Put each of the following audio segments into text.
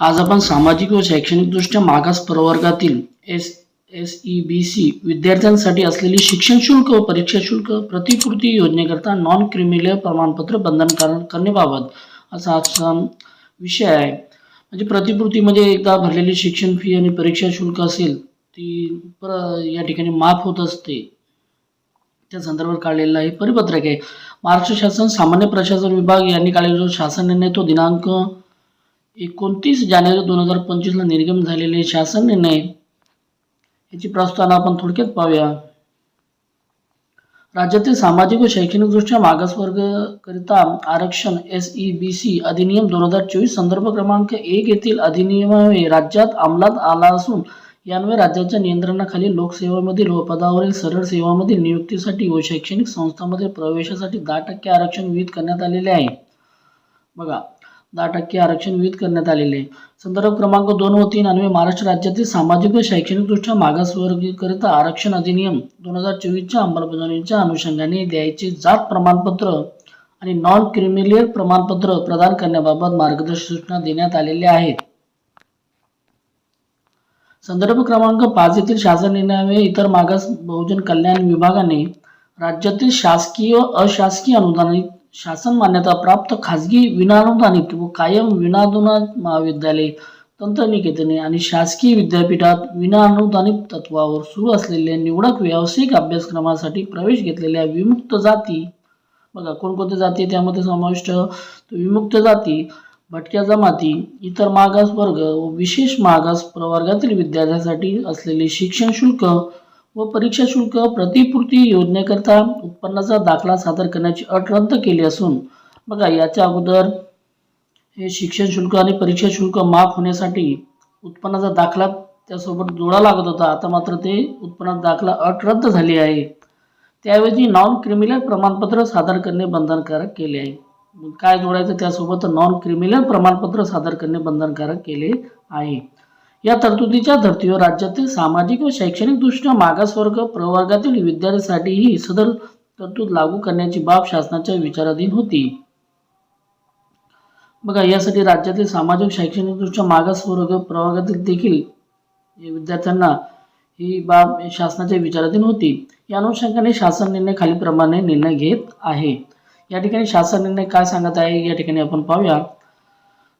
आज आपण सामाजिक व शैक्षणिकदृष्ट्या मागास प्रवर्गातील S S E B C विद्यार्थ्यांसाठी असलेली शिक्षण शुल्क व परीक्षा शुल्क प्रतिपूर्ती योजनेकरता नॉन क्रिमिलियर प्रमाणपत्र बंधनकारक करण्याबाबत असा आजचा विषय आहे. म्हणजे प्रतिपूर्तीमध्ये म्हणजे एकदा भरलेली शिक्षण फी आणि परीक्षा शुल्क असेल ती पर या ठिकाणी माफ होत असते. त्या संदर्भात काढलेलं आहे परिपत्रक आहे. महाराष्ट्र शासन सामान्य प्रशासन विभाग यांनी काढलेला जो शासन निर्णय तो दिनांक एकोणतीस जानेवारी दोन हजार पंचवीसला निर्गम झालेले शासन निर्णय. याची प्रस्तावना आपण थोडक्यात पाहूया. राज्यातील सामाजिक व शैक्षणिकदृष्ट्या मागासवर्गकरिता आरक्षण एस ई बी सी अधिनियम दोन हजार चोवीस संदर्भ क्रमांक एक येथील अधिनियमामुळे राज्यात अंमलात आला असून यामुळे राज्याच्या नियंत्रणाखाली लोकसेवेमधील व पदावरील सरळ सेवामधील नियुक्तीसाठी व शैक्षणिक संस्थांमध्ये प्रवेशासाठी दहा टक्के आरक्षण विहित करण्यात आलेले आहे. बघा दहा टक्के आरक्षण विहित करण्यात आलेले आहे. संदर्भ क्रमांक दोन व तीन अन्वये महाराष्ट्र राज्यातील सामाजिक व शैक्षणिकदृष्ट्या मागासवर्गीकरिता आरक्षण अधिनियम दोन हजार चोवीसच्या अंमलबजावणीच्या अनुषंगाने द्यायचे जात प्रमाणपत्र आणि नॉन क्रिमिलियर प्रमाणपत्र प्रदान करण्याबाबत मार्गदर्शक सूचना देण्यात आलेल्या आहेत. संदर्भ क्रमांक पाच येथील शासन निर्णयामुळे इतर मागास बहुजन कल्याण विभागाने राज्यातील शासकीय व अशासकीय अनुदानित शासन मान्यता प्राप्त खाजगी विनानुदानित व कायम विनानुदानित महाविद्यालय तंत्रनिकेतने आणि शासकीय विद्यापीठात विनाअनुदानित तत्वावर सुरू असलेल्या निवडक व्यावसायिक अभ्यासक्रमासाठी प्रवेश घेतलेल्या विमुक्त जाती बघा कोणकोणत्या जाती त्यामध्ये समाविष्ट विमुक्त जाती भटक्या जमाती इतर मागास वर्ग व विशेष मागास प्रवर्गातील विद्यार्थ्यांसाठी असलेले शिक्षण शुल्क व परीक्षा शुल्क प्रतिपूर्ती योजनेकरता उत्पन्नाचा दाखला सादर करण्याची अट रद्द केली असून बघा याच्या अगोदर हे शिक्षण शुल्क आणि परीक्षा शुल्क माफ होण्यासाठी उत्पन्नाचा दाखला त्यासोबत जोडा लागत होता. आता मात्र ते उत्पन्नाचा दाखला अट रद्द झाली आहे. त्याऐवजी नॉन क्रिमिनल प्रमाणपत्र सादर करणे बंधनकारक केले आहे. काय जोडायचं? त्यासोबत नॉन क्रिमिनल प्रमाणपत्र सादर करणे बंधनकारक केले आहे. या तरतुदीच्या धर्तीवर राज्यातील सामाजिक व शैक्षणिकदृष्ट्या मागासवर्ग प्रवर्गातील विद्यार्थ्यांसाठीही सदर तरतूद लागू करण्याची बाब शासनाच्या विचाराधीन होती. बघा यासाठी राज्यातील सामाजिक शैक्षणिकदृष्ट्या मागासवर्ग प्रवर्गातील देखील विद्यार्थ्यांना ही बाब शासनाच्या विचाराधीन होती. या अनुषंगाने शासन निर्णय खालीलप्रमाणे निर्णय घेत आहे. या ठिकाणी शासन निर्णय काय सांगत आहे? या ठिकाणी आपण पाहूया.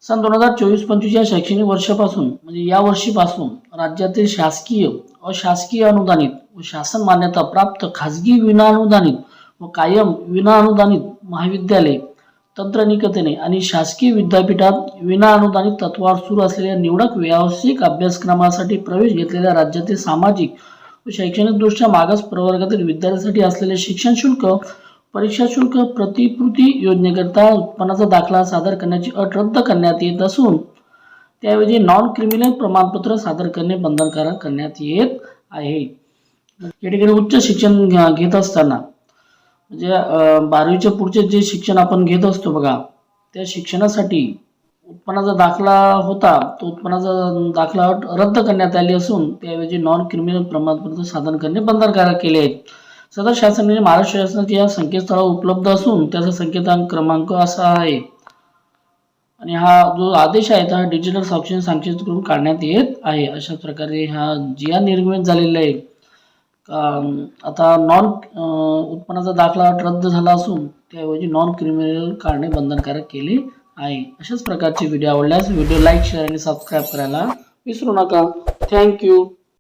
सन दोन हजार चोवीस पंचवीस या शैक्षणिक वर्षापासून म्हणजे या वर्षीपासून राज्यातील शासकीय अशासकीय अनुदानित व शासन मान्यता प्राप्त खाजगी विनाअनुदानित व कायम विनाअनुदानित महाविद्यालय तंत्रनिकेतने आणि शासकीय विद्यापीठात विनाअनुदानित तत्वावर सुरू असलेल्या निवडक व्यावसायिक अभ्यासक्रमासाठी प्रवेश घेतलेल्या राज्यातील सामाजिक व शैक्षणिकदृष्ट्या मागास प्रवर्गातील विद्यार्थ्यांसाठी असलेले शिक्षण शुल्क परीक्षा शुल्क प्रतिपूर्ती योजनेकरता उत्पन्नाचा दाखला सादर करण्याची अट रद्द करण्यात येत असून त्याऐवजी नॉन क्रिमिनल प्रमाणपत्र सादर करणे बंधनकारक करण्यात येत आहे. या ठिकाणी उच्च शिक्षण घेत असताना म्हणजे बारावीच्या पुढचे जे शिक्षण आपण घेत असतो बघा त्या शिक्षणासाठी उत्पन्नाचा दाखला होता तो उत्पन्नाचा दाखला अट रद्द करण्यात आली असून त्याऐवजी नॉन क्रिमिनल प्रमाणपत्र सादर करणे बंधनकारक केले आहे सदर शासनाने महाराष्ट्र शासनाच्या या संकेतस्थळावर उपलब्ध असून त्याचा संकेतांक क्रमांक असा आहे. आणि हा जो आदेश आहे तो हा डिजिटल साक्षर सांक्षित करून काढण्यात येत आहे. अशा प्रकारे हा जी आर झालेला आहे. आता नॉन उत्पन्नाचा दाखला रद्द झाला असून त्याऐवजी नॉन क्रिमिनल काढणे बंधनकारक केले आहे. अशाच प्रकारचे व्हिडिओ आवडल्यास व्हिडिओ लाईक शेअर आणि सबस्क्राईब करायला विसरू नका. थँक्यू